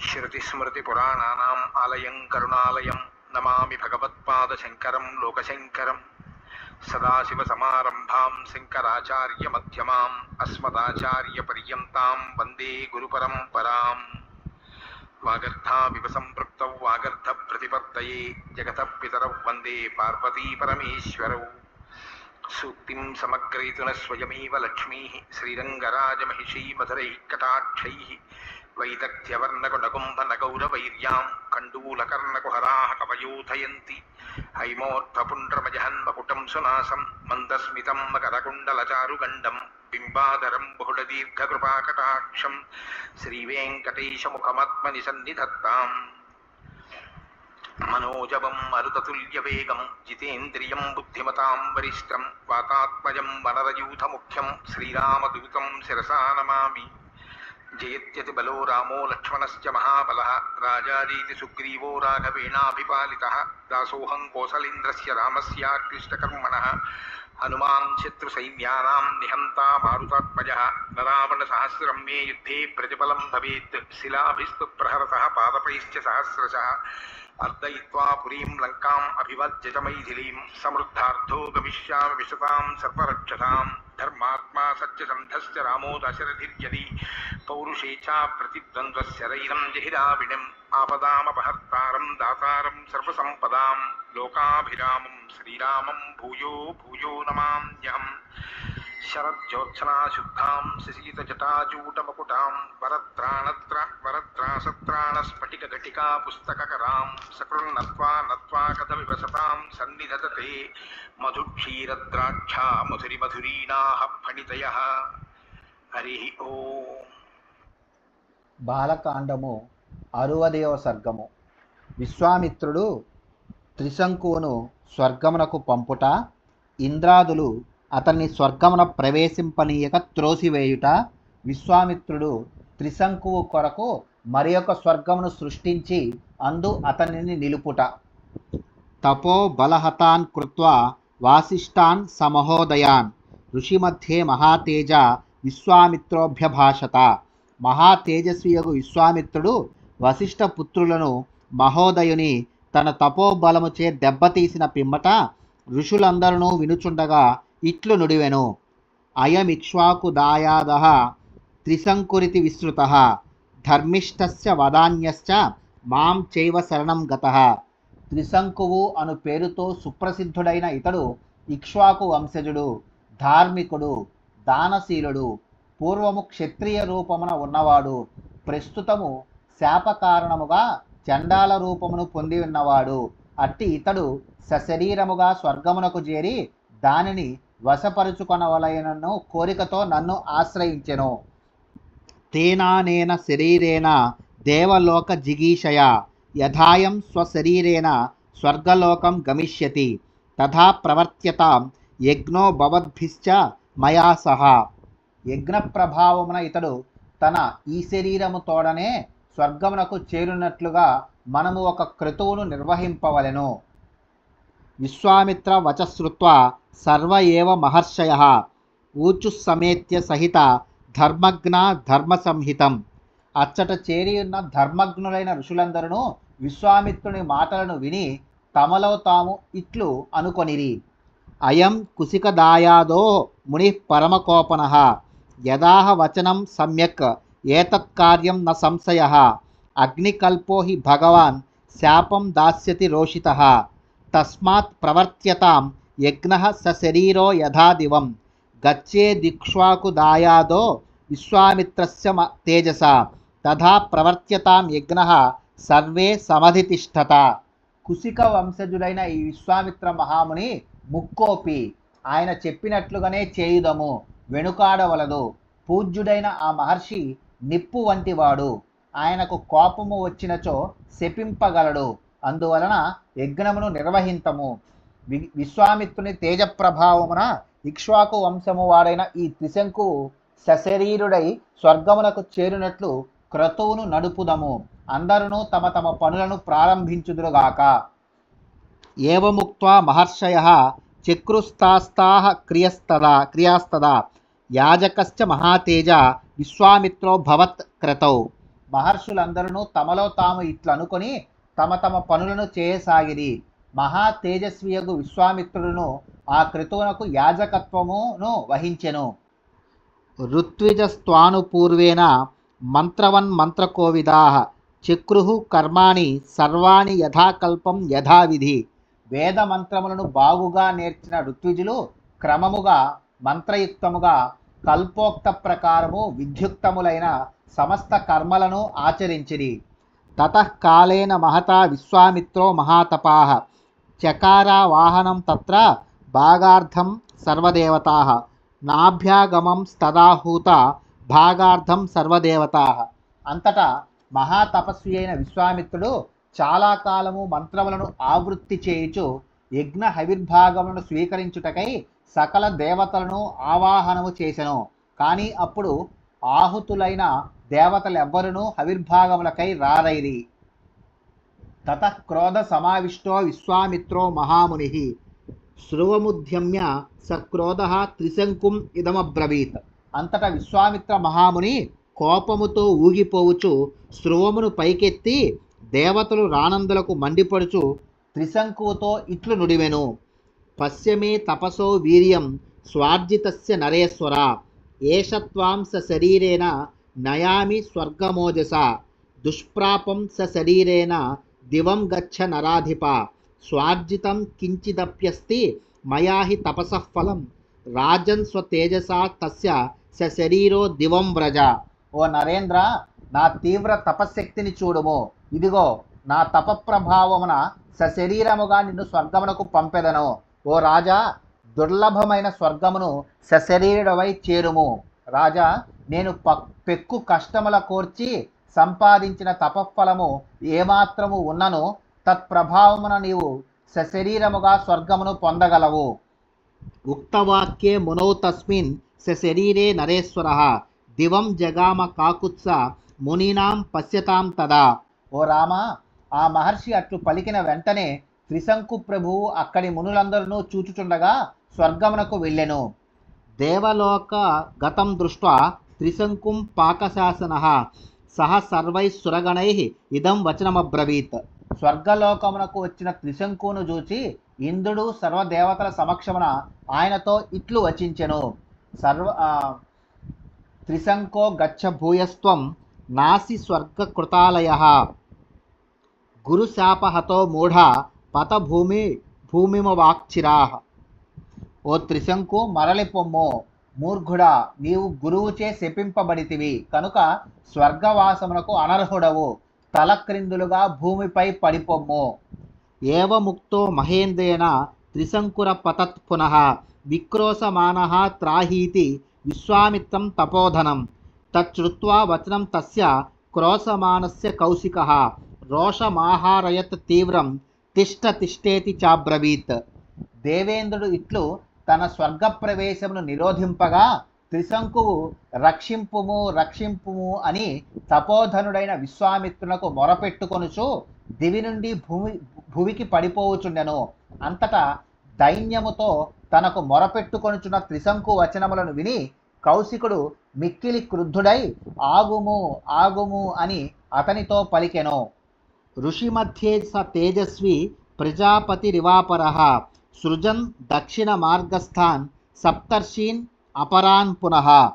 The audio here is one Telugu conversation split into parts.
వందే వాల్మీకికోకిలం ఆలయం కరుణాలయం నమామి భగవత్పాదశంకరం లోకశంకరం సదాశివసమారంభాం శంకరాచార్యమధ్యమాం అస్మదాచార్యపర్యంతాం వందే గురుపరంపరాం వాగర్థావివ సంపృక్తౌ వాగర్థ ప్రతిపత్తయే జగత పితరౌ వందే పార్వతీ పరమేశ్వరౌ సూక్తిం సమగ్రయితున స్వయమేవ లక్ష్మీ శ్రీరంగరాజమహిషీ మధురైः కటాక్షైः వైదగ్ధ్యవర్ణకుడకుంభనగౌరవైర్యాం కండూలకర్ణకుహరాः కవయోధయంతి హైమోర్థపుండ్రమజహన్మకుటం సునాసం మందస్మితం మకరకుండలచారుగండం బింబాధరం బహుళదీర్ఘకృపాకటాక్షం శ్రీవేంకటేశముఖమాత్మని సన్నిధత్తాం మనోజవం మరుతతుల్యవేగం జితేంద్రియం బుద్ధిమతాం వరిష్టం వాతాత్మజం వనరయూథముఖ్యం శ్రీరామదూతం శిరసా నమామి. జయత్యతి బలో రామో లక్ష్మణశ్చ మహాబల రాజాదీతి సుగ్రీవో రాఘవేణాభిపాలిత దాసోహం కోసలేంద్రస్య రామస్యాక్లిష్టకర్మణ హనుమాన్ శత్రుసైన్యానాం నిహంతా మారుతాత్మజः నరావణసహస్రం మే యుద్ధే ప్రతిఫలం భవేత్ శిలాభిస్తు ప్రహరత పాదపైశ్చ సహస్రశ. अर्दयित्वा पुरीं लङ्काम् अभिवद्यतमैथिलीं समृद्धार्थो गमिष्यामि विशतां सर्वरक्षसां धर्मात्मा सत्यसन्धस्य रामो दशरथिर्यदि पौरुषे च प्रतिद्वन्द्वस्यरैरं जहिराविणम्। आपदामपहर्तारं दातारं सर्वसम्पदां लोकाभिरामं श्रीरामं भूयो भूयो नमाम्यहम्। శరజ్యోత్సనాశుద్ధాం శశీతజటాచూటమకుటాం వరత్రాణత్ర వరత్రాసత్రాణస్ఫటికఘటికా పుస్తకకరాం సకృన్నత్వా నత్వా కథమివసతాం సన్నిధతతే మధుక్షీరద్రాక్షా మధురి మధురీనాహ ఫణితయः హరి ఓ బాలకాండము అరువదేవ సర్గము విశ్వామిత్రుడు త్రిశంకువును స్వర్గమునకు పంపుట ఇంద్రాదులు అతన్ని స్వర్గమున ప్రవేశింపనీయక త్రోసివేయుట విశ్వామిత్రుడు త్రిశంకువు కొరకు మరి ఒక స్వర్గమును సృష్టించి అందు అతనిని నిలుపుట. తపో బలహతాన్ కృత్వా వాసిష్టాన్ సమహోదయాన్ ఋషిమధ్యే మహాతేజ విశ్వామిత్రోభ్యభాషత. మహాతేజస్వియగు విశ్వామిత్రుడు వశిష్ఠ పుత్రులను మహోదయుని తన తపోబలముచే దెబ్బతీసిన పిమ్మట ఋషులందరూ వినుచుండగా ఇట్లు నుడివెను. అయమిక్ష్వాకు దాయాద త్రిశంకురితి విస్తృత ధర్మిష్టస్య వదాన్యశ్చ మాం చైవ శరణం గత. త్రిశంకువు అను పేరుతో సుప్రసిద్ధుడైన ఇతడు ఇక్ష్వాకు వంశజుడు ధార్మికుడు దానశీలుడు పూర్వము క్షత్రియ రూపమున ఉన్నవాడు ప్రస్తుతము శాపకారణముగా చండాల రూపమును పొంది ఉన్నవాడు. అట్టి ఇతడు సశరీరముగా స్వర్గమునకు చేరి దానిని వశపరుచుకొనవలయనను కోరికతో నన్ను ఆశ్రయించెను. తేనానేన శరీరేణ దేవలోక జిగీషయ. యథాయం స్వశరీరేణ స్వర్గలోకం గమిష్యతి. తథా ప్రవర్త్యతాం యజ్ఞో భవద్భిశ్చ మయా సహా. యజ్ఞ ప్రభావమున ఇతడు తన ఈ శరీరము తోడనే స్వర్గమునకు చేరునట్లుగా మనము ఒక క్రతువును నిర్వహింపవలెను. విశ్వామిత్ర వచశ్రుత్వ సర్వ ఏవ మహర్షయ ఊచుస్సమేత్య సహిత ధర్మజ్ఞ ధర్మ సంహితం. అచ్చట చేరి ఉన్న ధర్మజ్ఞులైన ఋషులందరూ విశ్వామిత్రుని మాటలను విని తమలో తాము ఇట్లు అనుకొనిరి. అయం కుసికదాయాదో ముని పరమకోపన. యదాహ వచనం సమ్యక్ ఏతత్కార్యం న సంశయ. అగ్నికల్పో హి భగవాన్ శాపం దాస్యతి రోషిత. తస్మాత్ ప్రవర్త్యతాం యజ్ఞ సశరీరో యథాదివం గచ్చే దిక్ష్వాకు దాయాదో విశ్వామిత్రస్య మ- తేజస. తథా ప్రవర్త్యతాం యజ్ఞ సర్వే సమధితిష్టత. కుశిక వంశజుడైన ఈ విశ్వామిత్ర మహాముని ముక్కోపి. ఆయన చెప్పినట్లుగానే చేయుదము. వెనుకాడవలదు పూజ్యుడైన ఆ మహర్షి నిప్పు వంటివాడు. ఆయనకు కోపము వచ్చినచో శపింపగలడు. అందువలన యజ్ఞమును నిర్వహింతము. వి విశ్వామిత్రుని తేజ ప్రభావమున ఇక్ష్వాకు వంశము వాడైన ఈ త్రిశంకు సశరీరుడై స్వర్గమునకు చేరినట్లు క్రతువును నడుపుదము. అందరూ తమ తమ పనులను ప్రారంభించుదురుగాక. ఏవముక్త్వా మహర్షయ చక్రుస్తాస్తా క్రియస్తదా క్రియాస్తదా. యాజకశ్చ మహాతేజ విశ్వామిత్రో భవత్ క్రతౌ. మహర్షులందరూ తమలో తాము ఇట్లనుకొని తమ తమ పనులను చేయసాగిరి. మహా తేజస్వియగు విశ్వామిత్రుడును ఆ క్రతువునకు యాజకత్వమును వహించెను. ఋత్విజస్త్వానుపూర్వేణ మంత్రవన్ మంత్రకోవిదా చక్రు కర్మాణి సర్వాణి యథాకల్పం యథావిధి. వేద మంత్రములను బాగుగా నేర్చిన ఋత్విజులు క్రమముగా మంత్రయుక్తముగా కల్పోక్త ప్రకారము విద్యుక్తములైన సమస్త కర్మలను ఆచరించిరి. తతకాలేన మహతా విశ్వామిత్రో మహాతపాహ చకారా వాహనం తత్ర భాగార్థం సర్వదేవతా. నాభ్యాగమం స్తదాహూత భాగార్థం సర్వదేవత. అంతటా మహాతపస్వి అయిన విశ్వామిత్రుడు చాలా కాలము మంత్రములను ఆవృత్తి చేయుచు యజ్ఞ హవిర్భాగములను స్వీకరించుటకై సకల దేవతలను ఆవాహనము చేసెను. కానీ అప్పుడు ఆహుతులైన దేవతలెవ్వరునూ హవిర్భాగములకై రారైరి. తత క్రోధ సమావిష్టో విశ్వామిత్రో మహాముని. స సక్రోధ త్రిశంకుం ఇదమబ్రవీత్. అంతటా విశ్వామిత్ర మహాముని కోపముతో ఊగిపోవుచు శృవమును పైకెత్తి దేవతలు రానందులకు మండిపడుచు త్రిశంకుతో ఇట్లు నుడివెను. పశ్యమే తపసో వీర్యం స్వార్జితస్య నరేశ్వర. ఏషత్వాం స శరీరేణ నయామి స్వర్గమోజస. దుష్ప్రాపం స శరీరేణ దివం గచ్చ నరాధిప. స్వార్జితం కించిదప్యస్తి మయా హి తపసః ఫలం. రాజన్ స్వతేజసా తస్య స శరీరో దివం వ్రజ. ఓ నరేంద్ర నా తీవ్ర తపశ్శక్తిని చూడుము. ఇదిగో నా తప ప్రభావమున సశరీరముగా నిన్ను స్వర్గమునకు పంపెదను. ఓ రాజా దుర్లభమైన స్వర్గమును సశరీరుడవై చేరుము. రాజా నేను ప పెక్కు కష్టముల కోర్చి సంపాదించిన తపఫలము ఏమాత్రము ఉన్నను తత్ప్రభావమున నీవు సశరీరముగా స్వర్గమును పొందగలవు. ఉక్తవాక్యే మునౌ తస్మిన్ సశరీరే నరేశ్వర. దివం జగామ కాకుత్స మునీనాం పశ్యతాం తదా. ఓ రామ ఆ మహర్షి అట్లు పలికిన వెంటనే త్రిశంకు ప్రభువు అక్కడి మునులందరూ చూచుచుండగా స్వర్గమునకు వెళ్ళెను. దేవలోక గతం దృష్ట్యా త్రిశంకుం పాకశాసన. సహ సర్వై సురగణై ఇదం వచనమబ్రవీత్. స్వర్గలోకమునకు వచ్చిన త్రిశంకును చూచి ఇంద్రుడు సర్వదేవతల సమక్షమున ఆయనతో ఇట్లు వచించెను. సర్వ త్రిశంకో గచ్చ భూయస్త్వం నాసి స్వర్గకృతాలయ. గురుశాపహతో మూఢ పత భూమి వాక్చిరా ఓ త్రిశంకు మరలి పొమ్ము మూర్ఘుడా నీవు గురువుచే శపింపబడితివి. కనుక స్వర్గవాసమునకు అనర్హుడవు. తలక్రిందులుగా భూమిపై పడిపొమ్ము. ఏవముక్తో మహేంద్రేణ త్రిశంకుర పతత్ పునః విక్రోశమాన త్రాహీతి విశ్వామిత్రం తపోధనం. తచ్చుత్వా వచనం తస్య క్రోశమానస్య కౌశికः రోషమాహారయత్ తీవ్రం తిష్ట తిష్టేతి చాబ్రవీత్. దేవేంద్రుడు ఇట్లు తన స్వర్గ ప్రవేశమును నిరోధింపగా త్రిశంకువు రక్షింపుము రక్షింపుము అని తపోధనుడైన విశ్వామిత్రునకు మొరపెట్టుకొనుచు దివి నుండి భూమి భువికి పడిపోవుచుండెను. అంతటా దైన్యముతో తనకు మొరపెట్టుకొనుచున్న త్రిశంకు వచనములను విని కౌశికుడు మిక్కిలి క్రుద్ధుడై ఆగుము ఆగుము అని అతనితో పలికెను. ఋషి మధ్యే స తేజస్వి ప్రజాపతి రివాపర సృజన్ దక్షిణ మార్గస్థాన్ సప్తర్షీన్ అపరాన్ పునః.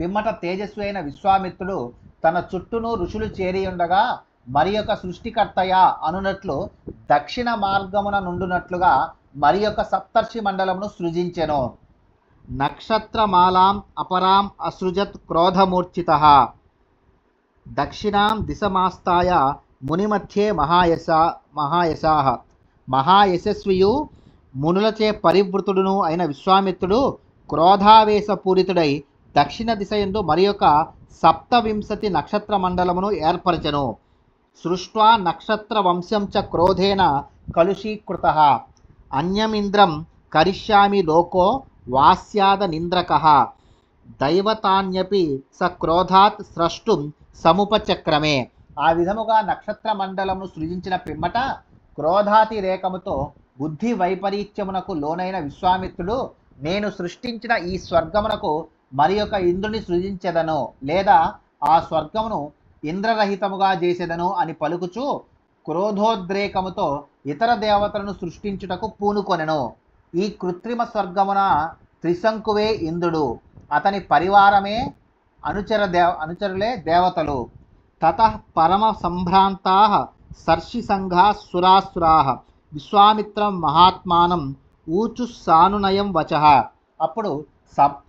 పిమ్మట తేజస్వి అయిన విశ్వామిత్రుడు తన చుట్టూను ఋషులు చేరి ఉండగా మరి యొక్క సృష్టికర్తయా అనునట్లు దక్షిణ మార్గమున నుండునట్లుగా మరి యొక్క సప్తర్షి మండలమును సృజించెను. నక్షత్రమాలాం అపరాం అసృజత్ క్రోధమూర్ఛిత. దక్షిణాం దిశమాస్తాయ మునిమధ్యే మహాయశ మహాయశా. మహాయశస్వియు మునులచే పరివృతుడును అయిన విశ్వామిత్రుడు క్రోధావేశపూరితుడై దక్షిణ దిశ ఎందు మరి యొక్క సప్తవింశతి నక్షత్ర మండలమును ఏర్పరచెను. సృష్వా నక్షత్ర వంశం చ క్రోధేన కలుషీకృత. అన్యమింద్రం కరిష్యామి లోకో వాస్యాద నింద్రక. దైవతాన్యపి స క్రోధాత్ స్రష్టుం సముపచక్రమే. ఆ విధముగా నక్షత్ర మండలమును సృజించిన పిమ్మట క్రోధాతి రేఖముతో బుద్ధి వైపరీత్యమునకు లోనైన విశ్వామిత్రుడు నేను సృష్టించిన ఈ స్వర్గమునకు మరి యొక్క ఇంద్రుని సృజించెదను లేదా ఆ స్వర్గమును ఇంద్రరహితముగా చేసేదను అని పలుకుచు క్రోధోద్రేకముతో ఇతర దేవతలను సృష్టించుటకు పూనుకొనెను. ఈ కృత్రిమ స్వర్గమున త్రిశంకువే ఇంద్రుడు. అతని పరివారమే అనుచర దేవ అనుచరులే దేవతలు. తత పరమ సంభ్రాంతా సర్షి సంఘా సురాసురా. విశ్వామిత్రం మహాత్మానం ఊచు సానునయం వచ. అప్పుడు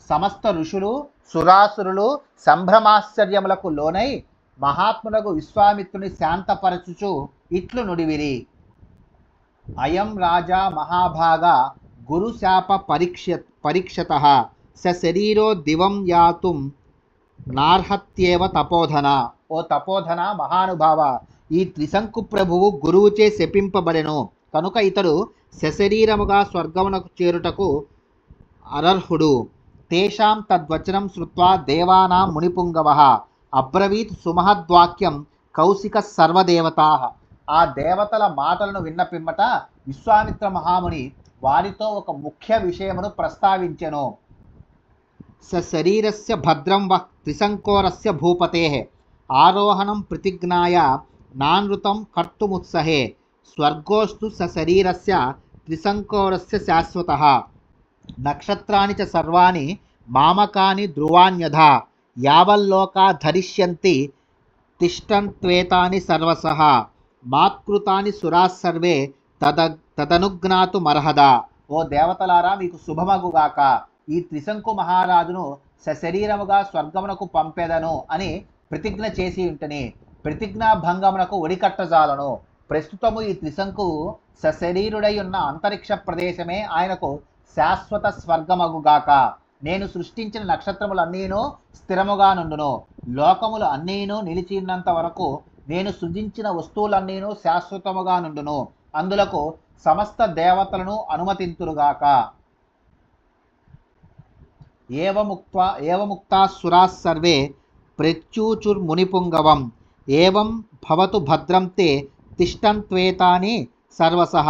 సమస్త ఋషులు సురాసురులు సంభ్రమాశ్చర్యములకు లోనై మహాత్ములకు విశ్వామిత్రుని శాంతపరచుచు ఇట్లు నుడివిరి. అయం రాజా మహాభాగ గురుశాప పరీక్ష పరీక్షత. స శరీరో దివం యాతుం నార్హత్యేవ తపోధన. ఓ తపోధన మహానుభావ ఈ త్రిశంకు ప్రభువు గురువుచే శపింపబడెను. కనుక ఇతడు సశరీరముగా స్వర్గమునకు చేరుటకు అనర్హుడు తేషాం తద్వచనం శృత్వా దేవానాం మునిపుంగవ. అబ్రవీత్ సుమహద్వాక్యం కౌశిక సర్వదేవతా. ఆ దేవతల మాటలను విన్న పిమ్మట విశ్వామిత్ర మహాముని వారితో ఒక ముఖ్య విషయమును ప్రస్తావించెను. స శరీరస్య భద్రం వ త్రిశంకోరస్య భూపతే. ఆరోహణం ప్రతిజ్ఞాయ నానృతం కర్తుముత్సహే. స్వర్గోస్తు సశరీరస్య త్రిసంకోరస్య త్రిశంకోరస్య శాశ్వత. నక్షత్రాన్ని చ సర్వాణి మామకాని ధ్రువాణ్యథ యావల్లోకా ధరిష్యంతి తిష్టంత్వేతాని సర్వసః. మాత్కృతాని సురాः సర్వే తద తదనుజ్ఞాతుమర్హదా ఓ దేవతలారా మీకు శుభమగుగాక. ఈ త్రిశంకు మహారాజును సశరీరముగా స్వర్గమునకు పంపెదను అని ప్రతిజ్ఞ చేసి ఉంటని. ప్రతిజ్ఞా భంగమునకు ఒడికట్టజాలను. ప్రస్తుతము ఈ త్రిశంకు సశరీరుడై ఉన్న అంతరిక్ష ప్రదేశమే ఆయనకు శాశ్వత స్వర్గమగుగాక. నేను సృష్టించిన నక్షత్రములన్నీను స్థిరముగా నుండును. లోకములు అన్నీను నిలిచినంత వరకు నేను సృజించిన వస్తువులన్నీను శాశ్వతముగా నుండును. అందులకు సమస్త దేవతలను అనుమతింతురుగాక. ఏవముక్త ఏవముక్తా సురాస్ సర్వే ప్రత్యూచుర్మునిపుంగవం. ఏవం భవతు భద్రం తే తిష్టంత్వేతాని సర్వసహ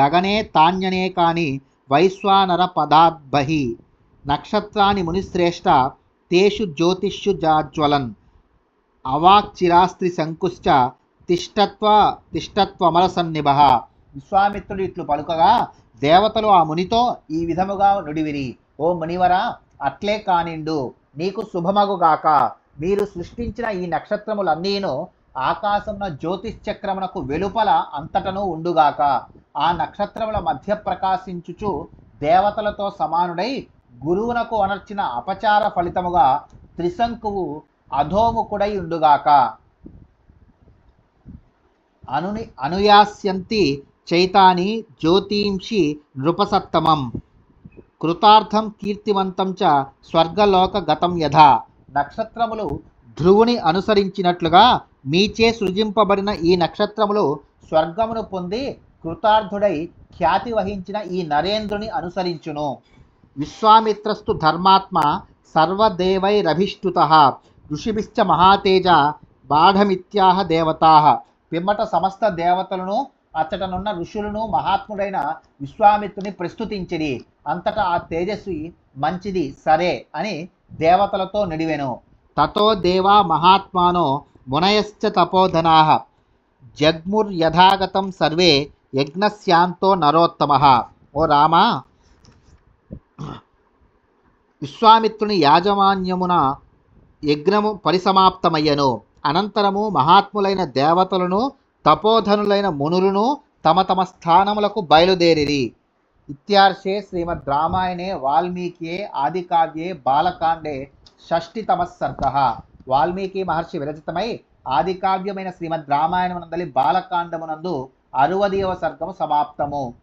గగనే తాన్యనేకాని వైశ్వానర పదాద్బహి నక్షత్రాన్ని మునిశ్రేష్ట తేషు జ్యోతిష్యు జాజ్వలన్. అవాక్చిరాస్త్రి శంకుశ్చ తిష్టత్వ తిష్టత్వమలసన్నిభ. విశ్వామిత్రుడు ఇట్లు పలుకగా దేవతలు ఆ మునితో ఈ విధముగా నుడివిరి. ఓ మునివరా అట్లే కానిండు. నీకు శుభమగుగాక. మీరు సృష్టించిన ఈ నక్షత్రములన్నీను ఆకాశమున జ్యోతిశ్చక్రమునకు వెలుపల అంతటను ఉండుగాక ఆ నక్షత్రముల మధ్య ప్రకాశించుచు దేవతలతో సమానుడై గురువునకు అనర్చిన అపచార ఫలితముగా త్రిశంకువు అధోముఖుడై ఉండుగాక. అనుని అనుయాస్యంతి చైతాని జ్యోతింషి నృపసత్తమం కృతార్థం కీర్తివంతం చ స్వర్గలోక గతం యథా. నక్షత్రములు ధ్రువుని అనుసరించినట్లుగా మీచే సృజింపబడిన ఈ నక్షత్రములు స్వర్గమును పొంది కృతార్థుడై ఖ్యాతి వహించిన ఈ నరేంద్రుని అనుసరించును. విశ్వామిత్రస్తు ధర్మాత్మ సర్వదేవైరభిష్టుత. ఋషిభిశ్చ మహాతేజ బాఢమిత్యాహ దేవతా. పిమ్మట సమస్త దేవతలను అచ్చటనున్న ఋషులను మహాత్ముడైన విశ్వామిత్రుని ప్రస్తుతించిరి. అంతటా ఆ తేజస్వి మంచిది సరే అని దేవతలతో నిడివెను. తతో దేవా మహాత్మానో మునయశ్చ తపోధనా. జగ్ముర్యథాగతం సర్వే యజ్ఞశ్యాంతో నరోత్తమ. ఓ రామా! విశ్వామిత్రుని యాజమాన్యమున యజ్ఞము పరిసమాప్తమయ్యను. అనంతరము మహాత్ములైన దేవతలను తపోధనులైన మునులను తమ తమ స్థానములకు బయలుదేరిరి. ఇత్యార్షే శ్రీమద్ రామాయణే వాల్మీకియే ఆదికావ్యే బాలకాండే షష్టితమ సర్గ. వాల్మీకి మహర్షి విరచితమై ఆదికావ్యమైన శ్రీమద్ రామాయణమునందలి బాలకాండమునందు అరువదవ సర్గము సమాప్తము.